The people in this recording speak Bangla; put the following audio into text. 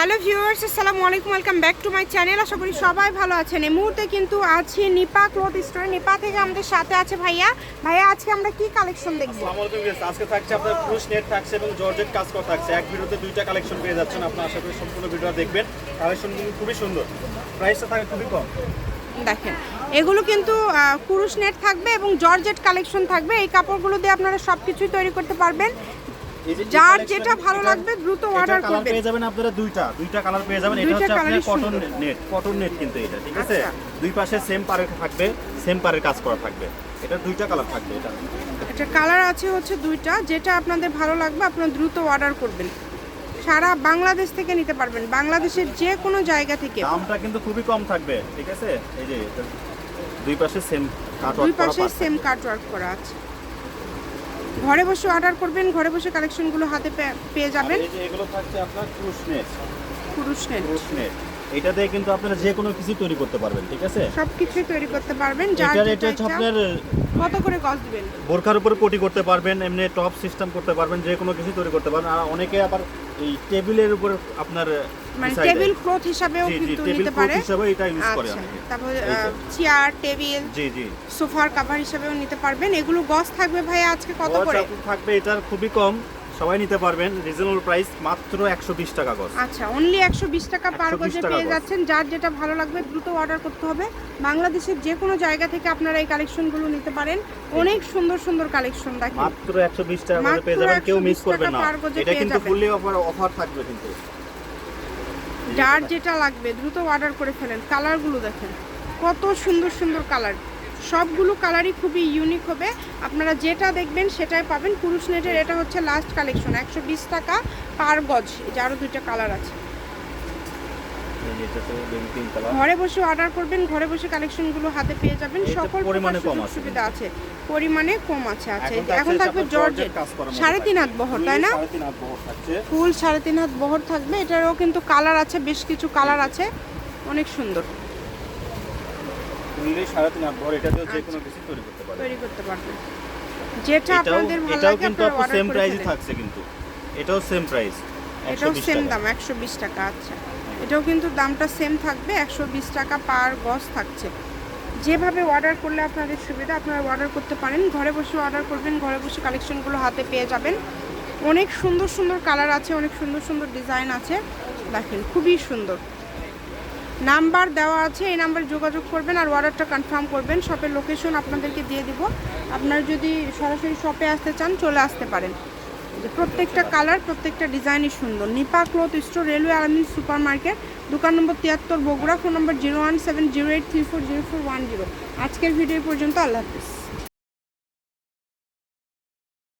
হ্যালো ভিউয়ার্স আসসালামু আলাইকুম welcome back to my channel. আশা করি সবাই ভালো আছেন। এই মুহূর্তে কিন্তু আছি নিপা ক্লথ স্টোরে। নিপা থেকে আমাদের সাথে আছে ভাইয়া। ভাইয়া আজকে আমরা কি কালেকশন দেখব? আজকে থাকছে আপনার ক্রুশ নেট থাকছে এবং জর্জেট কাজ করা থাকছে। এক ভিডিওতে দুইটা কালেকশন পেয়ে যাচ্ছেন। আপনার আশা করি সম্পূর্ণ ভিডিও দেখবেন। কালেকশন কিন্তু খুবই সুন্দর। প্রাইসটা থাকে খুবই কম। দেখেন এগুলো কিন্তু কুরুশ নেট থাকবে এবং জর্জেট কালেকশন থাকবে। এই কাপড়গুলো দিয়ে আপনারা সব কিছুই তৈরি করতে পারবেন। যার যেটা ভালো লাগবে দ্রুত অর্ডার কালার করবেন। পেয়ে যাবেন আপনারা দুইটা। দুইটা কালার পেয়ে যাবেন। এটা হচ্ছে আপনার কটন নেট কটন নেট কিন্তু এটা ঠিক আছে? আচ্ছা। দুই পাশে সেম পারের থাকবে সেম পারের কাজ করা থাকবে। এটা দুইটা কালার থাকবে এটা। এটা কালার আছে হচ্ছে দুইটা। যেটা আপনাদের ভালো লাগবে আপনারা দ্রুত অর্ডার করবেন। সারা বাংলাদেশ থেকে নিতে পারবেন। বাংলাদেশের যে কোনো জায়গা থেকে। দামটা কিন্তু খুবই কম থাকবে ঠিক আছে? এই যে দুই পাশে সেম কাট দুই পাশে সেম কাট ওয়ার্ক করা আছে। ঘরে বসে অর্ডার করবেন ঘরে বসে কালেকশনগুলো হাতে পেয়ে যাবেন। এগুলো থাকছে আপনার ক্রুশ নেট ক্রুশ নেট এটা দিয়ে কিন্তু আপনারা যে কোনো কিছু তৈরি করতে পারবেন ঠিক আছে? সবকিছু তৈরি করতে পারবেন যার এটা হচ্ছে আপনার কত করে কস্ট দিবেন? বোরখার উপরে কোটি করতে পারবেন এমনি টপ সিস্টেম করতে পারবেন যে কোনো কিছু তৈরি করতে পারবেন। আর অনেকে আবার এই টেবিলের উপর আপনার মানে টেবিল। ক্লথ হিসাবেও কিন্তু নিতে পারে। হিসাবে এটা ইউজ করে আচ্ছা তারপর চেয়ার টেবিল জি জি। সোফার কাভার হিসাবেও নিতে পারবেন। এগুলো গস থাকবে ভাই আজকে কত করে? থাকবে এটার খুবই কম। সবাই নিতে পারবেন। রিজনেবল প্রাইস মাত্র একশো বিশ টাকা গজ। আচ্ছা অনলি একশো বিশ টাকা পার 120 গজে পেয়ে যাচ্ছেন। যার যেটা ভালো লাগবে দ্রুত অর্ডার করতে হবে। বাংলাদেশের যে কোনো জায়গা থেকে আপনারা এই কালেকশনগুলো নিতে পারেন। অনেক সুন্দর সুন্দর কালেকশন দেখেন। মাত্র একশো বিশ টাকা গজে পেয়ে যাবেন। কেউ মিস করবেন না। এটা কিন্তু ফুললি অফার অফার থাকবে কিন্তু। যার যেটা লাগবে দ্রুত অর্ডার করে ফেলেন। কালারগুলো দেখেন। কত সুন্দর সুন্দর কালার সবগুলো কালারই খুবই ইউনিক হবে। আপনারা যেটা দেখবেন সেটাই পাবেন। পুরুষ নেটের এটা হচ্ছে লাস্ট কালেকশন একশো বিশ টাকা পার গজ যে আরও দুইটা কালার আছে। ঘরে বসে অর্ডার করবেন ঘরে বসে কালেকশনগুলো হাতে পেয়ে যাবেন। সকল পরিমাণে কম আছে সুবিধা আছে। পরিমাণে কম আছে আচ্ছা এখন থাকবে জর্জেট। মধ্যে সাড়ে তিন। হাত বহর তাই না? ফুল সাড়ে তিন হাত বহর থাকবে। এটারও কিন্তু কালার আছে বেশ কিছু কালার আছে। অনেক সুন্দর। ফুললি সাড়ে তিন এটাতেও যে আচ্ছা। কোনো কিছু তৈরি করতে পারবেন তৈরি করতে পারবেন যেটা আপনাদের ভালো এটাও লাগে কিন্তু আপনারা সেম ফেলেন। থাকছে কিন্তু। এটাও সেম প্রাইস এটাও সেম দাম একশো বিশ টাকা আচ্ছা। এটাও কিন্তু দামটা সেম থাকবে একশো বিশ টাকা পার গজ থাকছে। যেভাবে অর্ডার করলে আপনাদের সুবিধা আপনারা অর্ডার করতে পারেন। ঘরে বসে অর্ডার করবেন ঘরে বসে কালেকশনগুলো হাতে পেয়ে যাবেন। অনেক সুন্দর সুন্দর কালার আছে অনেক সুন্দর সুন্দর ডিজাইন আছে। দেখেন খুবই সুন্দর। নাম্বার দেওয়া আছে, এই নাম্বারে যোগাযোগ করবেন আর অর্ডারটা কনফার্ম করবেন। শপের লোকেশন আপনাদেরকে দিয়ে দিব। আপনারা যদি সরাসরি শপে আসতে চান, চলে আসতে পারেন। প্রত্যেকটা কালার প্রত্যেকটা ডিজাইনই সুন্দর। Nipa cloth store railway Alamin supermarket দোকান নম্বর তিয়াত্তর, Bogura phone number zero one seven zero eight three four zero four one zero আজকের ভিডিও পর্যন্ত, আল্লাহ হাফিজ।